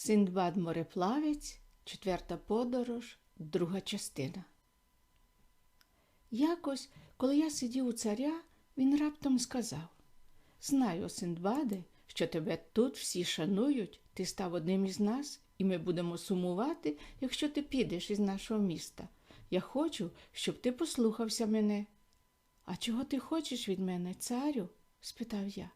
Синдбад мореплавець, четверта подорож, друга частина. Якось, коли я сидів у царя, він раптом сказав Знаю, Синдбаде, що тебе тут всі шанують, ти став одним із нас, і ми будемо сумувати, якщо ти підеш із нашого міста. Я хочу, щоб ти послухався мене. А чого ти хочеш від мене, царю? спитав я.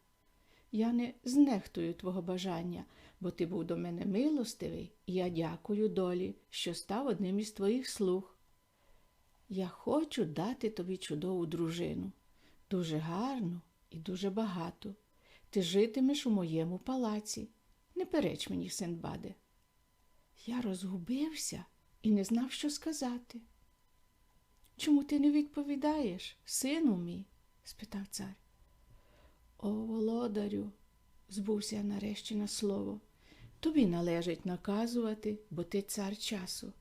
Я не знехтую твого бажання, бо ти був до мене милостивий, і я дякую долі, що став одним із твоїх слуг. Я хочу дати тобі чудову дружину, дуже гарну і дуже багату. Ти житимеш у моєму палаці. Не переч мені, Синдбаде. Я розгубився і не знав, що сказати. Чому ти не відповідаєш, сину мій? спитав цар. О, володарю, збувся нарешті на слово. Тобі належить наказувати, бо ти цар часу.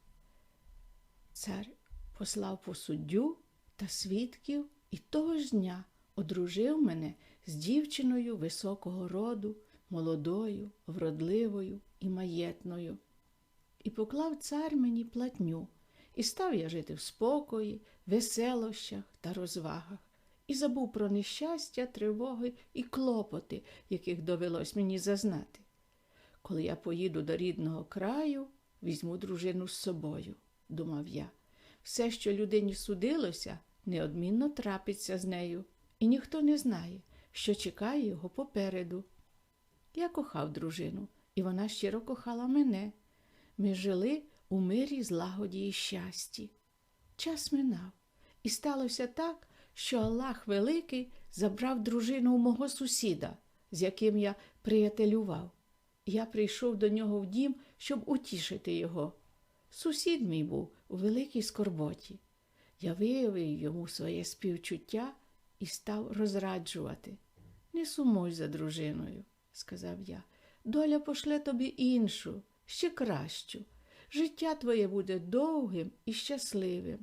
Цар послав по суддю та свідків і того ж дня одружив мене з дівчиною високого роду, молодою, вродливою і маєтною. І поклав цар мені платню, і став я жити в спокої, веселощах та розвагах, і забув про нещастя, тривоги і клопоти, яких довелось мені зазнати. Коли я поїду до рідного краю, візьму дружину з собою, думав я. Все, що людині судилося, неодмінно трапиться з нею, і ніхто не знає, що чекає його попереду. Я кохав дружину, і вона щиро кохала мене. Ми жили у мирі, злагоді і щасті. Час минав, і сталося так, що Аллах Великий забрав дружину у мого сусіда, з яким я приятелював. Я прийшов до нього в дім, щоб утішити його. Сусід мій був у великій скорботі. Я виявив йому своє співчуття і став розраджувати. Не сумуй за дружиною, сказав я. Доля пошле тобі іншу, ще кращу. Життя твоє буде довгим і щасливим.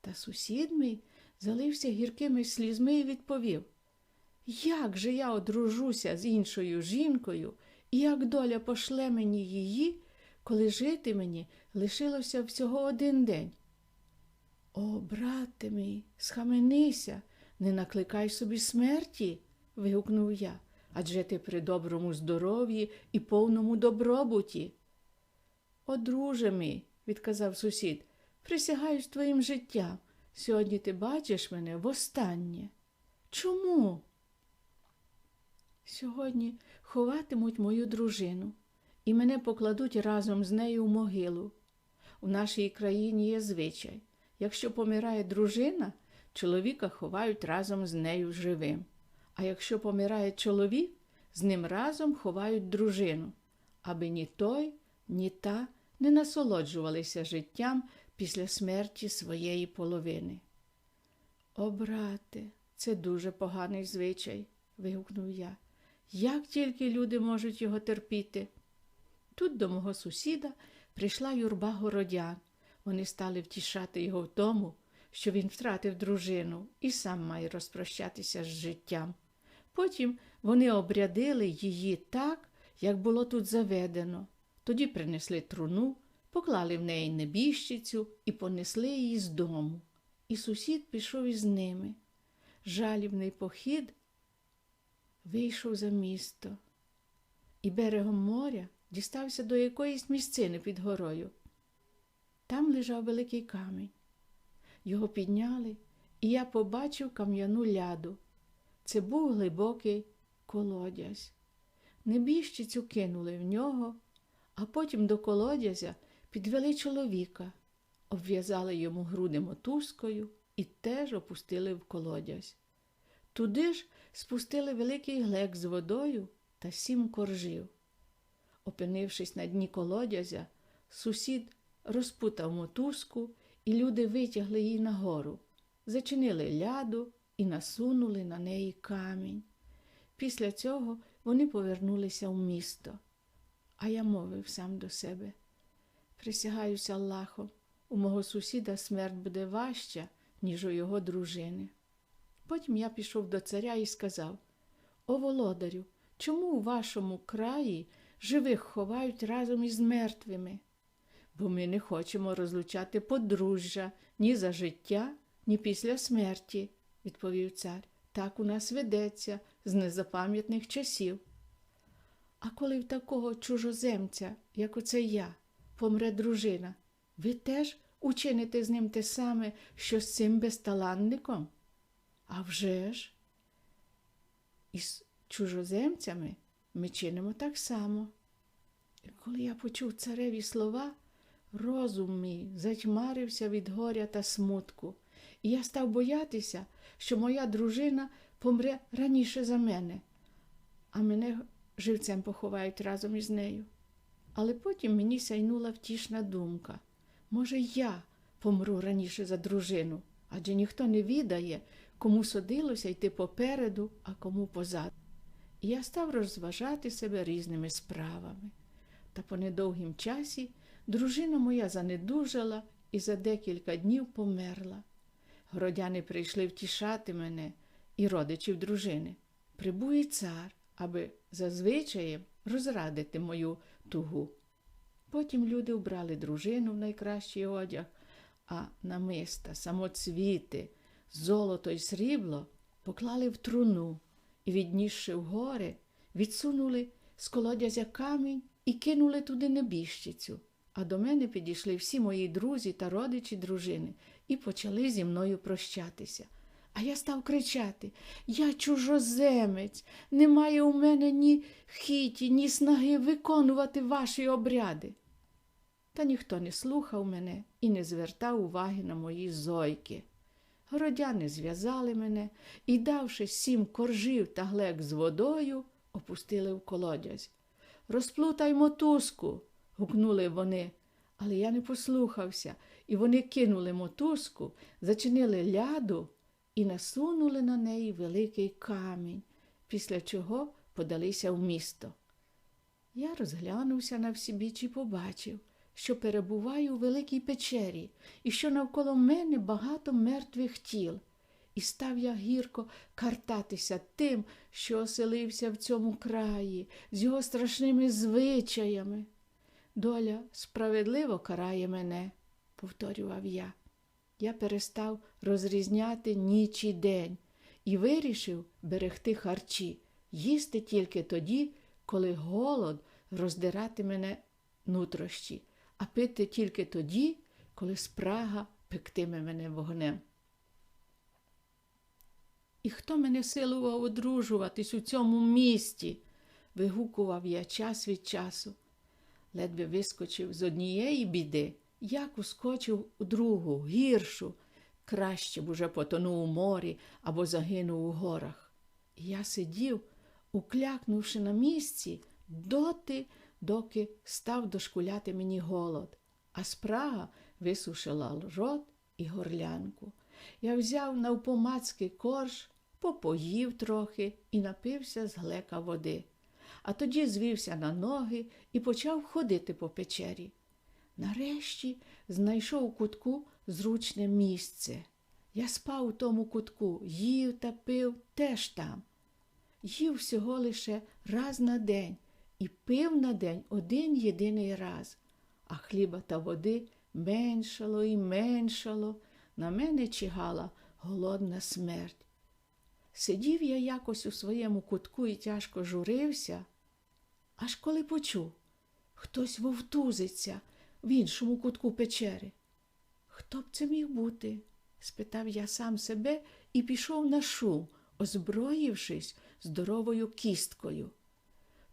Та сусід мій залився гіркими слізьми і відповів Як же я одружуся з іншою жінкою, і як доля пошле мені її, коли жити мені лишилося всього один день? О, брате мій, схаменися, не накликай собі смерті, вигукнув я, адже ти при доброму здоров'ї і повному добробуті. О, друже мій, відказав сусід, присягаюсь твоїм життям. Сьогодні ти бачиш мене востаннє. Чому? Сьогодні ховатимуть мою дружину, і мене покладуть разом з нею в могилу. У нашій країні є звичай. Якщо помирає дружина, чоловіка ховають разом з нею живим. А якщо помирає чоловік, з ним разом ховають дружину, аби ні той, ні та не насолоджувалися життям після смерті своєї половини. О, брате, це дуже поганий звичай, вигукнув я. Як тільки люди можуть його терпіти? Тут до мого сусіда прийшла юрба городян. Вони стали втішати його в тому, що він втратив дружину і сам має розпрощатися з життям. Потім вони обрядили її так, як було тут заведено. Тоді принесли труну, поклали в неї небіжчицю і понесли її з дому. І сусід пішов із ними. Жалібний похід вийшов за місто і берегом моря дістався до якоїсь місцини під горою. Там лежав великий камінь. Його підняли, і я побачив кам'яну ляду. Це був глибокий колодязь. Небіжчицю кинули в нього, а потім до колодязя підвели чоловіка, обв'язали йому груди мотузкою і теж опустили в колодязь. Туди ж спустили великий глек з водою та сім коржів. Опинившись на дні колодязя, сусід розпутав мотузку, і люди витягли її нагору, зачинили ляду і насунули на неї камінь. Після цього вони повернулися в місто. А я мовив сам до себе. Присягаюся Аллахом, у мого сусіда смерть буде важча, ніж у його дружини. Потім я пішов до царя і сказав О володарю, чому у вашому краї живих ховають разом із мертвими, бо ми не хочемо розлучати подружжя ні за життя, ні після смерті, відповів цар. Так у нас ведеться з незапам'ятних часів. А коли в такого чужоземця, як оце я, помре дружина, ви теж учините з ним те саме, що з цим безталанником? А вже ж, із чужоземцями ми чинимо так само. І коли я почув цареві слова, розум мій затьмарився від горя та смутку, і я став боятися, що моя дружина помре раніше за мене, а мене живцем поховають разом із нею. Але потім мені сяйнула втішна думка може, я помру раніше за дружину, адже ніхто не відає, кому судилося йти попереду, а кому позаду. І я став розважати себе різними справами. Та по недовгім часі дружина моя занедужала і за декілька днів померла. Городяни прийшли втішати мене і родичів дружини. Прибув і цар, аби зазвичаєм розрадити мою тугу. Потім люди вбрали дружину в найкращий одяг, а намиста, самоцвіти, золото й срібло поклали в труну і, віднісши вгори, відсунули з колодязя камінь і кинули туди небіжчицю. А до мене підійшли всі мої друзі та родичі дружини і почали зі мною прощатися. А я став кричати Я чужоземець, немає у мене ні хіті, ні снаги виконувати ваші обряди. Та ніхто не слухав мене і не звертав уваги на мої зойки. Городяни зв'язали мене і, давши сім коржів та глек з водою, опустили в колодязь. Розплутай мотузку. гукнули вони. Але я не послухався, і вони кинули мотузку, зачинили ляду і насунули на неї великий камінь, після чого подалися в місто. Я розглянувся на всібіч і побачив, що перебуваю у великій печері і що навколо мене багато мертвих тіл. І став я гірко картатися тим, що оселився в цьому краї, з його страшними звичаями. Доля справедливо карає мене, повторював я. Я перестав розрізняти ніч і день і вирішив берегти харчі, їсти тільки тоді, коли голод роздирати мене нутрощі, а пити тільки тоді, коли спрага пектиме мене вогнем. І хто мене силував одружуватись у цьому місті? вигукував я час від часу. Ледве вискочив з однієї біди, як ускочив у другу, гіршу, краще б уже потонув у морі або загинув у горах. Я сидів, уклякнувши на місці, доти, доки став дошкуляти мені голод, а спрага висушила рот і горлянку. Я взяв навпомацький корж, попоїв трохи і напився з глека води. А тоді звівся на ноги і почав ходити по печері. Нарешті знайшов у кутку зручне місце. Я спав у тому кутку, їв та пив теж там. Їв всього лише раз на день і пив на день один єдиний раз, а хліба та води меншало і меншало, на мене чигала голодна смерть. Сидів я якось у своєму кутку і тяжко журився, аж коли почув, хтось вовтузиться в іншому кутку печери. Хто б це міг бути? спитав я сам себе і пішов на шум, озброївшись здоровою кісткою.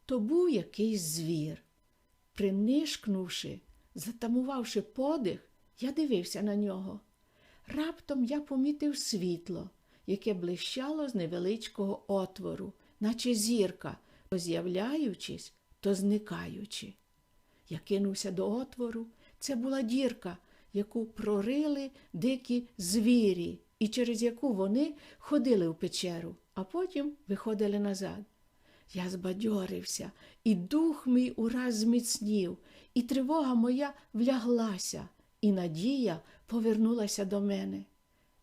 То був якийсь звір. Принишкнувши, затамувавши подих, я дивився на нього. Раптом я помітив світло, яке блищало з невеличкого отвору, наче зірка, то з'являючись, то зникаючи. Я кинувся до отвору. Це була дірка, яку прорили дикі звірі, і через яку вони ходили в печеру, а потім виходили назад. Я збадьорився, і дух мій ураз зміцнів, і тривога моя вляглася, і надія повернулася до мене.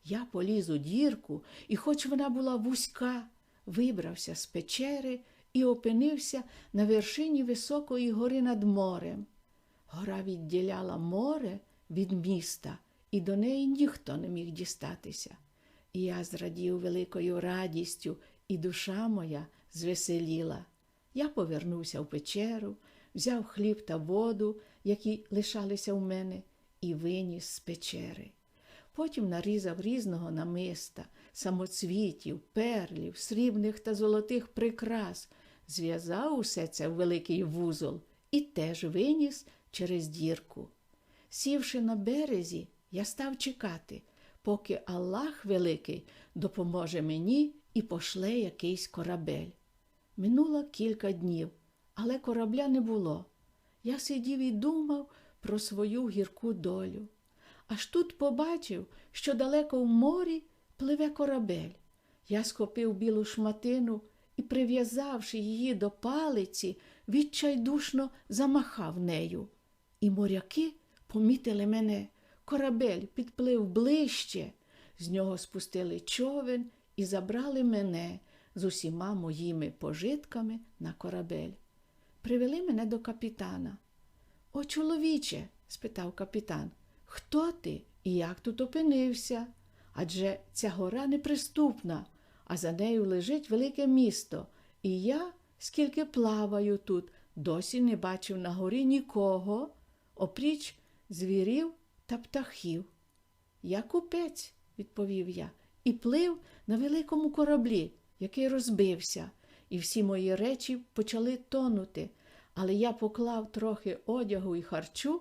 Я поліз у дірку, і, хоч вона була вузька, вибрався з печери і опинився на вершині високої гори над морем. Гора відділяла море від міста, і до неї ніхто не міг дістатися. І я зрадів великою радістю, і душа моя звеселіла. Я повернувся в печеру, взяв хліб та воду, які лишалися в мене, і виніс з печери. Потім нарізав різного намиста, самоцвітів, перлів, срібних та золотих прикрас, зв'язав усе це в великий вузол і теж виніс через дірку. Сівши на березі, я став чекати, поки Аллах Великий допоможе мені і пошле якийсь корабель. Минуло кілька днів, але корабля не було. Я сидів і думав про свою гірку долю. Аж тут побачив, що далеко в морі пливе корабель. Я схопив білу шматину і, прив'язавши її до палиці, відчайдушно замахав нею. І моряки помітили мене. Корабель підплив ближче. З нього спустили човен і забрали мене з усіма моїми пожитками на корабель. Привели мене до капітана. О, чоловіче, спитав капітан, хто ти і як тут опинився? Адже ця гора неприступна, а за нею лежить велике місто, і я, скільки плаваю тут, досі не бачив на горі нікого, опріч звірів та птахів. Я купець, відповів я, і плив на великому кораблі, який розбився, і всі мої речі почали тонути, але я поклав трохи одягу і харчу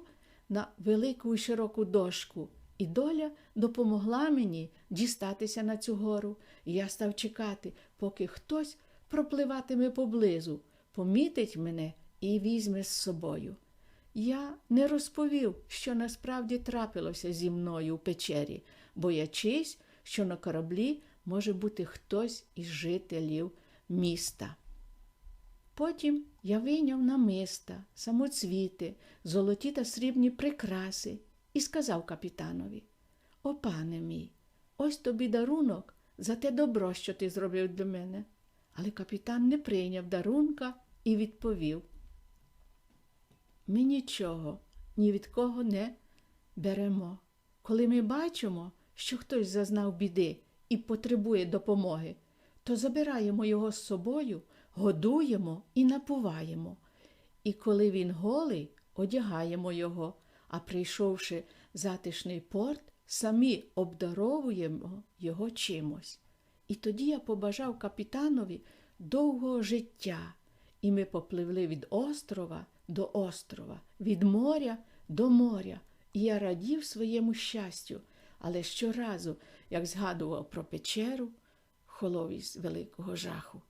на велику і широку дошку, і доля допомогла мені дістатися на цю гору, і я став чекати, поки хтось пропливатиме поблизу, помітить мене і візьме з собою. Я не розповів, що насправді трапилося зі мною у печері, боячись, що на кораблі може бути хтось із жителів міста. Потім я вийняв намиста, самоцвіти, золоті та срібні прикраси і сказав капітанові: О, пане мій, ось тобі дарунок за те добро, що ти зробив для мене. Але капітан не прийняв дарунка і відповів: Ми нічого ні від кого не беремо. Коли ми бачимо, що хтось зазнав біди і потребує допомоги, то забираємо його з собою, годуємо і напуваємо. І коли він голий, одягаємо його, а прийшовши затишний порт, самі обдаровуємо його чимось. І тоді я побажав капітанові довгого життя, і ми попливли від острова до острова, від моря до моря, і я радів своєму щастю, але щоразу, як згадував про печеру, холов із великого жаху.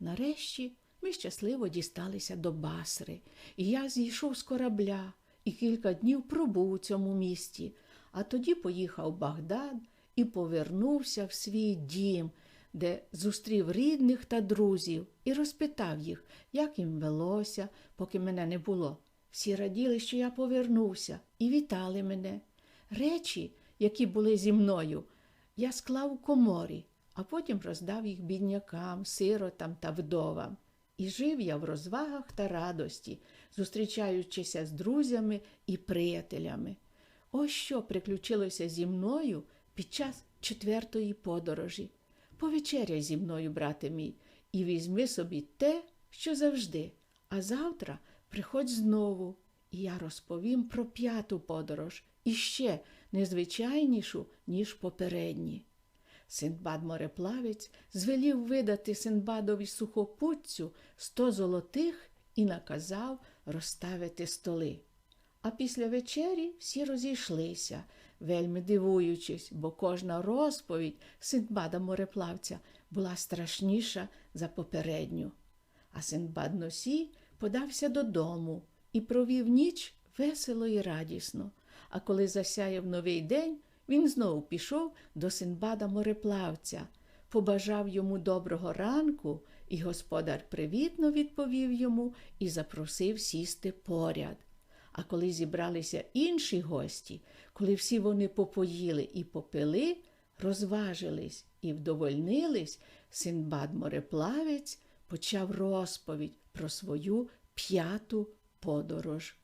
Нарешті ми щасливо дісталися до Басри, і я зійшов з корабля і кілька днів пробув у цьому місті, а тоді поїхав в Багдад і повернувся в свій дім, де зустрів рідних та друзів і розпитав їх, як їм велося, поки мене не було. Всі раділи, що я повернувся, і вітали мене. Речі, які були зі мною, я склав у коморі, а потім роздав їх біднякам, сиротам та вдовам. І жив я в розвагах та радості, зустрічаючися з друзями і приятелями. Ось що приключилося зі мною під час четвертої подорожі. Повечеряй зі мною, брате мій, і візьми собі те, що завжди, а завтра приходь знову, і я розповім про п'яту подорож і ще незвичайнішу, ніж попередні. Синдбад мореплавець звелів видати Синдбадові сухопутцю сто золотих і наказав розставити столи. А після вечері всі розійшлися, вельми дивуючись, бо кожна розповідь Синдбада мореплавця була страшніша за попередню. А Синдбад Носій подався додому і провів ніч весело і радісно. А коли засяяв новий день, він знову пішов до Синбада мореплавця, побажав йому доброго ранку, і господар привітно відповів йому і запросив сісти поряд. А коли зібралися інші гості, коли всі вони попоїли і попили, розважились і вдовольнились, Синбад мореплавець почав розповідь про свою п'яту подорож